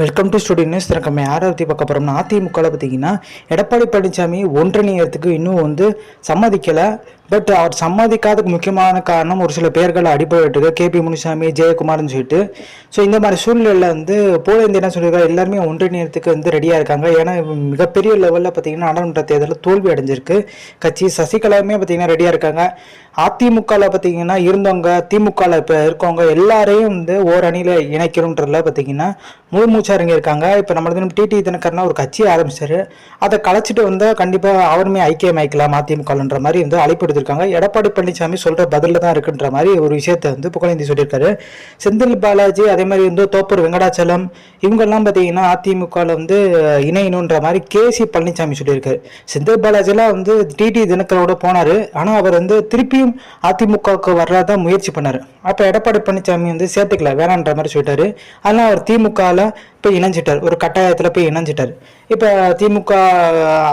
Welcome to studio news நம்ம யாரை பற்றி பார்க்க போகிறோம்னா அதிமுகவில் பார்த்தீங்கன்னா எடப்பாடி பழனிசாமி ஒன்றிணையத்துக்கு இன்னும் வந்து சம்மதிக்கலை. பட் அவர் சம்மதிக்காததுக்கு முக்கியமான காரணம் ஒரு சில பேர்கள் அடிப்படையிட்டு கே பி முனுசாமி ஜெயக்குமார்னு சொல்லிட்டு. ஸோ இந்த மாதிரி சூழ்நிலையில் வந்து போலேந்து என்ன சொல்லியிருக்காரு எல்லாருமே ஒன்றிணையத்துக்கு வந்து ரெடியாக இருக்காங்க. ஏன்னா மிகப்பெரிய லெவலில் பார்த்தீங்கன்னா நாடாளுமன்ற தேர்தலில் தோல்வி அடைஞ்சிருக்கு. கட்சி சசிகலாவுமே பார்த்தீங்கன்னா ரெடியாக இருக்காங்க. அதிமுகவில் பார்த்தீங்கன்னா இருந்தவங்க திமுகவில் இப்போ இருக்கவங்க எல்லாரையும் வந்து ஓரணியில் இணைக்கணுன்றதுல பார்த்தீங்கன்னா முழு மூச்சாருங்க இருக்காங்க இப்போ நம்ம தினம் டிடி தினகரனா ஒரு கட்சி ஆரம்பிச்சாரு. அதை கலைச்சிட்டு வந்தால் கண்டிப்பாக அவருமே ஐக்கியமாய்க்கலாம் அதிமுகன்ற மாதிரி வந்து அழைப்பு எடுத்திருக்காங்க எடப்பாடி பழனிசாமி சொல்கிற பதிலில் தான் இருக்குன்ற மாதிரி ஒரு விஷயத்தை வந்து புகழேந்தி சொல்லியிருக்காரு. செந்தில் பாலாஜி அதே மாதிரி வந்து தோப்பூர் வெங்கடாச்சலம் இவங்கெல்லாம் பார்த்தீங்கன்னா அதிமுகவில் வந்து இணையணுன்ற மாதிரி கேசி பழனிசாமி சொல்லியிருக்காரு. செந்தில் பாலாஜிலாம் வந்து டிடி தினகரோட போனார். ஆனால் அவர் வந்து திருப்பியும் அதிமுகவுக்கு வர்றதான் முயற்சி பண்ணார். அப்போ எடப்பாடி பழனிசாமி வந்து சேர்த்துக்கல வேணான்ற மாதிரி சொல்லிட்டாரு. அதனால் அவர் திமுகவில் போய் இணைஞ்சிட்டார். ஒரு கட்டாயத்தில் போய் இணைஞ்சிட்டார். இப்போ திமுக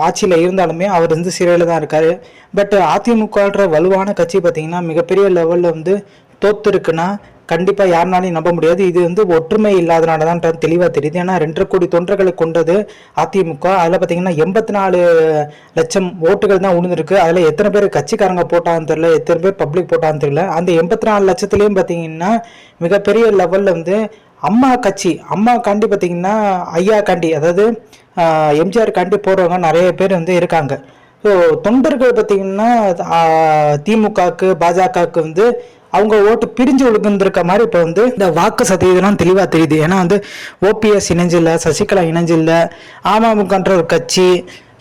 ஆட்சியில் இருந்தாலுமே அவர் வந்து சிறையில் தான் இருக்கார். பட் அதிமுகன்ற வலுவான கட்சி பார்த்தீங்கன்னா மிகப்பெரிய லெவலில் வந்து தோத்துருக்குன்னா கண்டிப்பாக யாருனாலையும் நம்ப முடியாது. இது வந்து ஒற்றுமை இல்லாதனால தான் தெளிவாக தெரியுது. ஏன்னா ரெண்டரை கோடி தொண்டர்களை கொண்டது அதிமுக. அதில் பார்த்தீங்கன்னா எண்பத்தி நாலு லட்சம் ஓட்டுகள் தான் உழுந்துருக்கு. அதில் எத்தனை பேர் கட்சிக்காரங்க போட்டான்னு தெரியல. எத்தனை பேர் பப்ளிக் போட்டான்னு தெரியல. அந்த எண்பத்தி நாலு லட்சத்துலேயும் பார்த்தீங்கன்னா மிகப்பெரிய லெவலில் வந்து அம்மா கட்சி அம்மா காண்டி பார்த்தீங்கன்னா ஐயா காண்டி அதாவது எம்ஜிஆர் காண்டி போகிறவங்க நிறைய பேர் வந்து இருக்காங்க. ஸோ தொண்டர்கள் பார்த்தீங்கன்னா திமுகவுக்கு பாஜகவுக்கு வந்து அவங்க ஓட்டு பிரிஞ்சு ஒழுங்குந்திருக்க மாதிரி இப்போ வந்து இந்த வாக்கு சதவீதம்லாம் தெளிவாக தெரியுது. ஏன்னா வந்து ஓபிஎஸ் இணைஞ்சில்லை சசிகலா இணைஞ்சில்லை அமமுகன்ற ஒரு கட்சி.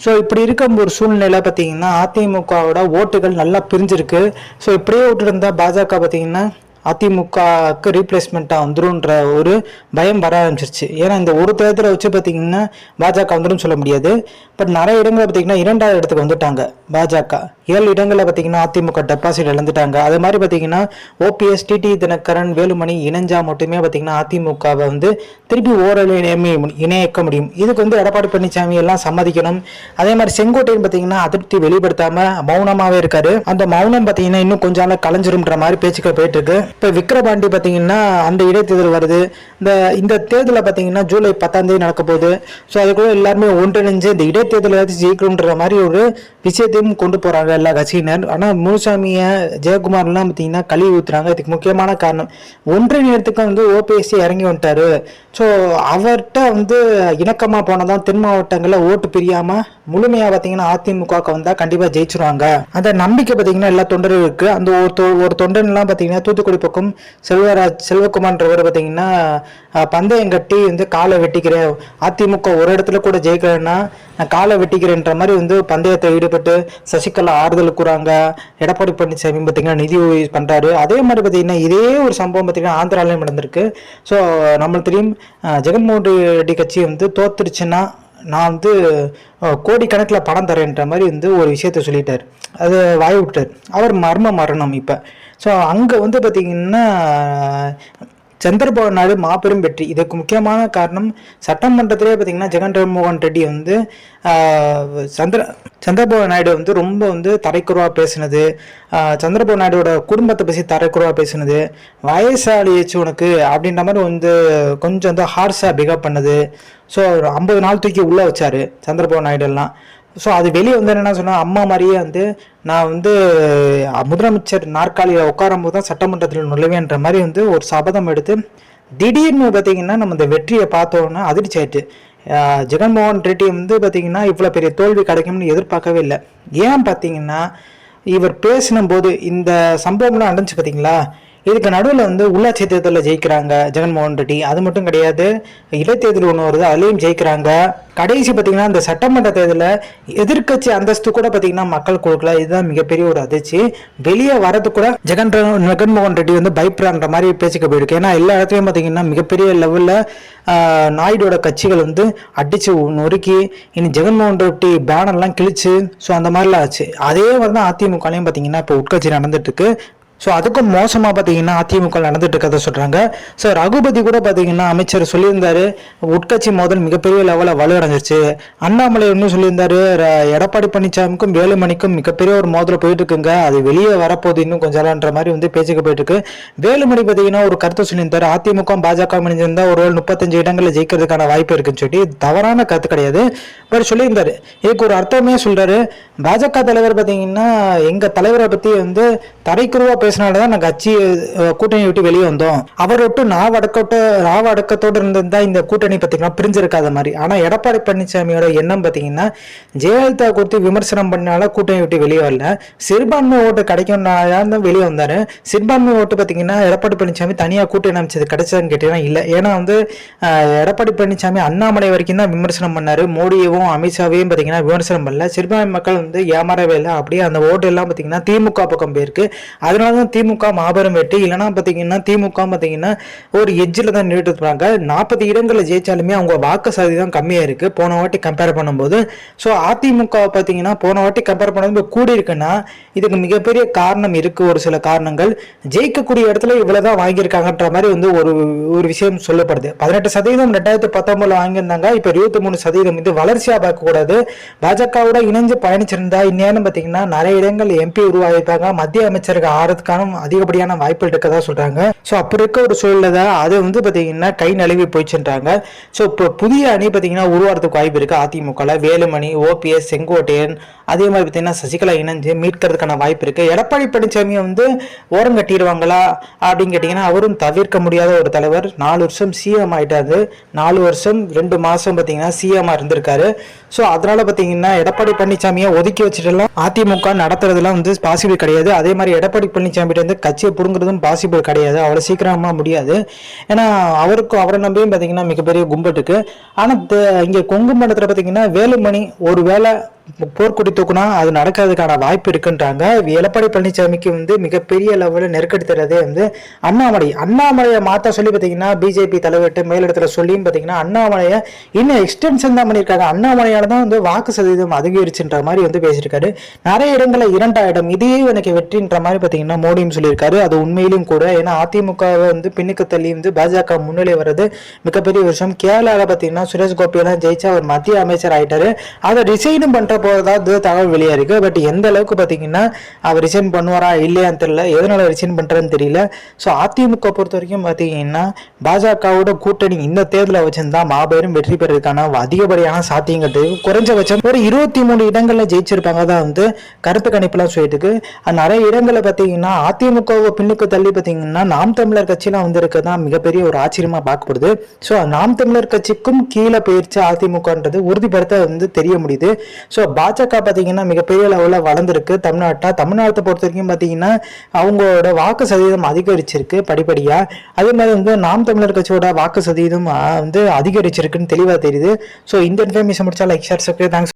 ஸோ இப்படி இருக்கும் ஒரு சூழ்நிலை பார்த்தீங்கன்னா அதிமுகவோட ஓட்டுகள் நல்லா பிரிஞ்சிருக்கு. ஸோ இப்படியே விட்டுருந்தா பாஜக பார்த்தீங்கன்னா அதிமுகவுக்கு ரீப்ளேஸ்மெண்ட்டாக வந்துருன்ற ஒரு பயம் வர ஆரம்பிச்சிருச்சு. ஏன்னா இந்த ஒரு தேர்தலை வச்சு பார்த்தீங்கன்னா பாஜக வந்துடும் சொல்ல முடியாது. பட் நிறைய இடங்களில் பார்த்தீங்கன்னா இரண்டாவது இடத்துக்கு வந்துட்டாங்க பாஜக. ஏழு இடங்களில் பார்த்தீங்கன்னா அதிமுக டெபாசிட் இழந்துட்டாங்க. அது மாதிரி பார்த்தீங்கன்னா ஓபிஎஸ் டிடி தினகரன் வேலுமணி இணைஞ்சா மட்டுமே பார்த்தீங்கன்னா அதிமுகவை வந்து திருப்பி ஓரளவு இணைய முடியும். இதுக்கு வந்து எடப்பாடி பழனிசாமி எல்லாம் சம்மதிக்கணும். அதே மாதிரி செங்கோட்டையன் பார்த்தீங்கன்னா அதிருப்தி வெளிப்படுத்தாமல் மௌனமாகவே இருக்காரு. அந்த மௌனம் பார்த்தீங்கன்னா இன்னும் கொஞ்சம் நாள் கலைஞ்சிரும்ன்ற மாதிரி பேச்சுக்கள் போயிட்டு இருக்கு. இப்போ விக்ரபாண்டி பார்த்தீங்கன்னா அந்த இடைத்தேர்தல் வருது. இந்த இந்த தேர்தலில் பார்த்தீங்கன்னா ஜூலை பத்தாம் தேதி நடக்க போகுது. ஸோ அதுக்குள்ள எல்லாருமே ஒன்றிணைஞ்சு இந்த இடைத்தேர்தலை ஜெயிக்கணுன்ற மாதிரி ஒரு விஷயத்தையும் கொண்டு போகிறாங்க எல்லா கட்சியினர். ஆனால் முனுசாமியை ஜெயக்குமார்லாம் பார்த்தீங்கன்னா கழுவி ஊற்றுறாங்க இதுக்கு முக்கியமான காரணம் ஒன்றிணையத்துக்கு வந்து ஓபிஎஸ்சி இறங்கி வந்துட்டாரு. ஸோ அவர்கிட்ட வந்து இணக்கமாக போனதான் தென் மாவட்டங்களில் ஓட்டு பிரியாமல் முழுமையாக பார்த்தீங்கன்னா அதிமுகவுக்கு வந்தால் கண்டிப்பாக ஜெயிச்சிருவாங்க. அந்த நம்பிக்கை பார்த்தீங்கன்னா எல்லா தொண்டரும் இருக்குது அந்த ஒரு தொ ஒரு தொண்டன்லாம் பார்த்தீங்கன்னா தூத்துக்குடி பக்கம் செல்வராஜ் செல்வகுமார்ன்றவர் பார்த்தீங்கன்னா பந்தயம் கட்டி வந்து காலை வெட்டிக்கிறேன் அதிமுக ஒரு இடத்துல கூட ஜெயிக்கிறேன்னா நான் காலை வெட்டிக்கிறேன்ற மாதிரி வந்து பந்தயத்தை ஈடுபட்டு சசிகலா ஆறுதல் கூறாங்க. எடப்பாடி பழனிசாமி பார்த்தீங்கன்னா நிதி உதவி பண்ணுறாரு அதே மாதிரி பார்த்தீங்கன்னா இதே ஒரு சம்பவம் பார்த்தீங்கன்னா ஆந்திராலையும் நடந்திருக்கு. ஸோ நம்மளுக்கு தெரியும் ஜெகன்மோகன் ரெட்டி கட்சி வந்து தோத்துருச்சுன்னா நான் வந்து கோடிக்கணக்கில் பணம் தரேன்ற மாதிரி வந்து ஒரு விஷயத்த சொல்லிட்டார். அது வாய் விட்டார். அவர் மர்ம மரணம் இப்போ. ஸோ அங்கே வந்து பார்த்திங்கன்னா சந்திரபாபு நாயுடு மாபெரும் வெற்றி. இதுக்கு முக்கியமான காரணம் சட்டமன்றத்திலே பார்த்தீங்கன்னா ஜெகன் மோகன் ரெட்டி வந்து சந்திர சந்திரபாபு நாயுடு வந்து ரொம்ப வந்து தரைக்குறவாக பேசினது. சந்திரபாபு நாயுடோட குடும்பத்தை பற்றி தரைக்குறவாக பேசினது. வயசாளிச்சு உனக்கு அப்படின்ற மாதிரி வந்து கொஞ்சம் வந்து ஹார்ஸாக பிகப் பண்ணது. ஸோ ஐம்பது நாள் தூக்கி உள்ளே வச்சார் சந்திரபாபு நாயுடு எல்லாம் ஸோ அது வெளியே வந்து என்ன சொன்னால் அம்மா மாதிரியே வந்து நான் வந்து முதலமைச்சர் நாற்காலியில் உட்காரும் போது தான் சட்டமன்றத்தில் நுழைவேன்ற மாதிரி வந்து ஒரு சபதம் எடுத்து திடீர்னு பார்த்தீங்கன்னா நம்ம இந்த வெற்றியை பார்த்தோன்னா அதிர்ச்சி ஆயிட்டு. ஜெகன்மோகன் ரெட்டி வந்து பார்த்தீங்கன்னா இவ்வளோ பெரிய தோல்வி கிடைக்கும்னு எதிர்பார்க்கவே இல்லை. ஏன் பார்த்தீங்கன்னா இவர் பேசின போது இந்த சம்பவம்லாம் நடந்துச்சு பார்த்தீங்களா இதுக்கு நடுவில் வந்து உள்ளாட்சி தேர்தலில் ஜெயிக்கிறாங்க ஜெகன்மோகன் ரெட்டி. அது மட்டும் கிடையாது இடைத்தேர்தல் ஒன்று வருது அதுலேயும் ஜெயிக்கிறாங்க. கடைசி பார்த்தீங்கன்னா இந்த சட்டமன்ற தேர்தலில் எதிர்க்கட்சி அந்தஸ்து கூட பார்த்தீங்கன்னா மக்கள் கொடுக்கல. இதுதான் மிகப்பெரிய ஒரு அதிர்ச்சி. வெளியே வரது கூட ஜெகன் ஜெகன்மோகன் ரெட்டி வந்து பயப்படுறான்ற மாதிரி பேச்சுக்க போயிருக்கு. ஏன்னா எல்லா இடத்துலையும் பார்த்தீங்கன்னா மிகப்பெரிய லெவலில் நாயுடோட கட்சிகள் வந்து அடிச்சு நொறுக்கி இனி ஜெகன்மோகன் ரெட்டி பேனர்லாம் கிழிச்சு ஸோ அந்த மாதிரிலாம் ஆச்சு. அதே மாதிரி தான் அதிமுகலையும் பார்த்தீங்கன்னா இப்போ உட்கட்சி நடந்துட்டு இருக்கு. ஸோ அதுக்கும் மோசமாக பார்த்தீங்கன்னா அதிமுக நடந்துட்டு இருக்கதை சொல்கிறாங்க ஸோ ரகுபதி கூட பார்த்தீங்கன்னா அமைச்சர் சொல்லியிருந்தாரு உட்கட்சி மோதல் மிகப்பெரிய லெவலில் வலுவடைஞ்சிருச்சு. அண்ணாமலை இன்னும் சொல்லியிருந்தாரு எடப்பாடி பழனிசாமிக்கும் வேலுமணிக்கும் மிகப்பெரிய ஒரு மோதல் போயிட்டு இருக்குங்க அது வெளியே வரப்போகுது இன்னும் கொஞ்சம் நேரன்ற மாதிரி வந்து பேச்சுக்கு போயிட்டு இருக்கு வேலுமணி பார்த்தீங்கன்னா ஒரு கருத்தை சொல்லியிருந்தார் அதிமுக பாஜக இணைஞ்சிருந்தா ஒரு முப்பத்தஞ்சு இடங்களில் ஜெயிக்கிறதுக்கான வாய்ப்பு இருக்குன்னு சொல்லி தவறான கருத்து கிடையாது. பட் சொல்லியிருந்தார். இதுக்கு ஒரு அர்த்தமே சொல்கிறாரு பாஜக தலைவர் பார்த்தீங்கன்னா எங்கள் தலைவரை பற்றி வந்து தரைக்குருவா பேசினால தான் நாங்கள் கட்சி கூட்டணி விட்டு வெளியே வந்தோம். அவர் விட்டு நாவ் அடக்கத்தோ ராவ அடக்கத்தோடு இருந்திருந்தா இந்த கூட்டணி பார்த்தீங்கன்னா பிரிஞ்சிருக்காத மாதிரி. ஆனால் எடப்பாடி பழனிசாமியோட எண்ணம் பார்த்தீங்கன்னா ஜெயலலிதா குறித்து விமர்சனம் பண்ணால கூட்டணி விட்டு வெளியே வரல. சிறுபான்மை ஓட்டு கிடைக்கும்னால தான் வெளியே வந்தார். சிறுபான்மை ஓட்டு பார்த்தீங்கன்னா எடப்பாடி பழனிசாமி தனியாக கூட்டணி அமைச்சது கிடைச்சதுன்னு கேட்டீங்கன்னா இல்லை. ஏன்னா வந்து எடப்பாடி பழனிசாமி அண்ணாமலை வரைக்கும் தான் விமர்சனம் பண்ணாரு. மோடியவும் அமித்ஷாவையும் பார்த்தீங்கன்னா விமர்சனம் பண்ணல. சிறுபான்மை மக்கள் வந்து ஏமாறவே இல்லை. அப்படியே அந்த ஓட்டு எல்லாம் பார்த்தீங்கன்னா திமுக பக்கம் போயிருக்கு. அதனால தான் திமுக மாபெரும் வெற்றி. இல்லைன்னா பார்த்தீங்கன்னா திமுக பார்த்தீங்கன்னா ஒரு எஜ்ஜில் தான் நின்றுட்டு இருப்பாங்க நாற்பது இடங்களில் ஜெயிச்சாலுமே அவங்க வாக்கு சதவீதம் கம்மியாக இருக்கு. போன வாட்டி கம்பேர் பண்ணும்போது. ஸோ அதிமுகவை பார்த்தீங்கன்னா போன வாட்டி கம்பேர் பண்ணும்போது கூடி இருக்குன்னா இதுக்கு மிகப்பெரிய காரணம் இருக்குது ஒரு சில காரணங்கள். ஜெயிக்கக்கூடிய இடத்துல இவ்வளோ தான் வாங்கியிருக்காங்கன்ற மாதிரி வந்து ஒரு ஒரு விஷயம் சொல்லப்படுது. பதினெட்டு சதவீதம் ரெண்டாயிரத்தி பத்தொம்பதில் வாங்கியிருந்தாங்க. இப்போ இருபத்தி மூணு சதவீதம். இது வளர்ச்சியாக பார்க்கக்கூடாது. பாஜகவோட இணைஞ்சு பயணிச்சிருந்தா இந்நேரம் பார்த்தீங்கன்னா நிறைய இடங்கள் எம்பி உருவாகிருப்பாங்க மத்திய அமைச்சருக்கு ஆறதுக்கான அதிகப்படியான வாய்ப்புகள் இருக்கதா சொல்றாங்க. ஸோ அப்படி இருக்க ஒரு சூழலில் தான் அது வந்து பார்த்தீங்கன்னா கை நழுவி போயிச்சுன்றாங்க ஸோ இப்போ புதிய அணி பார்த்தீங்கன்னா உருவாகிறதுக்கு வாய்ப்பு இருக்கு. அதிமுகவில் வேலுமணி ஓபிஎஸ் செங்கோட்டையன் அதே மாதிரி பார்த்தீங்கன்னா சசிகலா இணைஞ்சு மீட்கிறதுக்கான வாய்ப்பு இருக்கு. எடப்பாடி பழனிசாமியை வந்து ஓரம் கட்டிடுவாங்களா அப்படின்னு கேட்டிங்கன்னா அவரும் தவிர்க்க முடியாத ஒரு தலைவர். நாலு வருஷம் சிஎம் ஆயிட்டாரு. நாலு வருஷம் ரெண்டு மாசம் பார்த்தீங்கன்னா சிஎம் இருந்திருக்காரு. ஸோ அதனால பார்த்தீங்கன்னா எடப்பாடி பழனிசாமியை ஒதுக்கி வச்சுட்டுலாம் அதிமுக நடத்துறதுலாம் வந்து பாசிபிள் கிடையாது. அதே மாதிரி எடப்பாடி பழனிசாமிகிட்ட வந்து கட்சியை பிடுங்குறதும் பாசிபிள் கிடையாது. அவ்வளோ சீக்கிரமாக முடியாது. ஏன்னா அவருக்கும் அவரை நம்பியும் பார்த்தீங்கன்னா மிகப்பெரிய கும்பட்டுக்கு ஆனால் இங்கே கொங்கு மண்டலத்தில் பார்த்தீங்கன்னா வேலுமணி ஒரு வேளை போர்க்குடி தூக்குனா அது நடக்கிறதுக்கான வாய்ப்பு இருக்குன்றாங்க. எடப்பாடி பழனிசாமிக்கு வந்து மிகப்பெரிய லெவலில் நெருக்கடி தர்றதே வந்து அண்ணாமலை. அண்ணாமலையை மாற்ற சொல்லி பார்த்தீங்கன்னா பிஜேபி தலைவர்கிட்ட மேலிடத்துல சொல்லியும் பார்த்தீங்கன்னா அண்ணாமலையை இன்னும் எக்ஸ்டென்ஷன் தான் பண்ணியிருக்காங்க. அண்ணாமலையால தான் வந்து வாக்கு சதவீதம் அதிகரிச்சுன்ற மாதிரி வந்து பேசியிருக்காரு. நிறைய இடங்களில் இரண்டாயிரம் இதையே எனக்கு வெற்றின்ற மாதிரி பார்த்தீங்கன்னா மோடியும் சொல்லியிருக்காரு. அது உண்மையிலும் கூட ஏன்னா அதிமுகவை வந்து பின்னுக்கு தள்ளி வந்து பாஜக முன்னிலை வர்றது மிகப்பெரிய விஷயம். கேரளாவில் பார்த்தீங்கன்னா சுரேஷ் கோபியெல்லாம் ஜெயிச்சு அவர் மத்திய அமைச்சர் ஆயிட்டாரு. அதை ரிசைனும் பண்ற போகிறதா இது தகவல் வெளியா இருக்கு. பட் எந்த அளவுக்கு பார்த்தீங்கன்னா அவர் ரிசைன் பண்ணுவாரா இல்லையான்னு தெரியல. எதனால ரிசைன் பண்ணுறதுன்னு தெரியல. ஸோ அதிமுக பொறுத்த வரைக்கும் பார்த்தீங்கன்னா பாஜகவோட கூட்டணி இந்த தேர்தலில் வச்சிருந்தா மாபெரும் வெற்றி பெறதுக்கான அதிகப்படியான சாத்தியங்கள் குறைஞ்சபட்சம் ஒரு இருபத்தி மூணு இடங்களில் ஜெயிச்சிருப்பாங்க. தான் வந்து கருத்து கணிப்புலாம் சொல்லிட்டு நிறைய இடங்களில் பார்த்தீங்கன்னா அதிமுகவை பின்னுக்கு தள்ளி பார்த்தீங்கன்னா நாம் தமிழர் கட்சியெல்லாம் வந்து தான் மிகப்பெரிய ஒரு ஆச்சரியமா பார்க்கப்படுது. ஸோ நாம் தமிழர் கட்சிக்கும் கீழே போயிடுச்சு அதிமுகன்றது உறுதிப்படுத்த வந்து தெரிய முடியுது. ஸோ பாஜக பார்த்தீங்கன்னா மிகப்பெரிய லெவலில் வளர்ந்துருக்கு. தமிழ்நாட்டில் தமிழ்நாட்டை பொறுத்த வரைக்கும் பார்த்தீங்கன்னா அவங்களோட வாக்கு சதவீதம் அதிகரிச்சிருக்கு படிப்படியாக அதே மாதிரி வந்து நாம் தமிழர் கட்சியோட வாக்கு சதவீதம் வந்து அதிகரிச்சிருக்குன்னு தெளிவாக தெரியுது. ஸோ இந்த இன்ஃபர்மேஷன் முடிச்சா லைக் ஷேர் சப்ஸ்கிரைப் தேங்க்ஸ்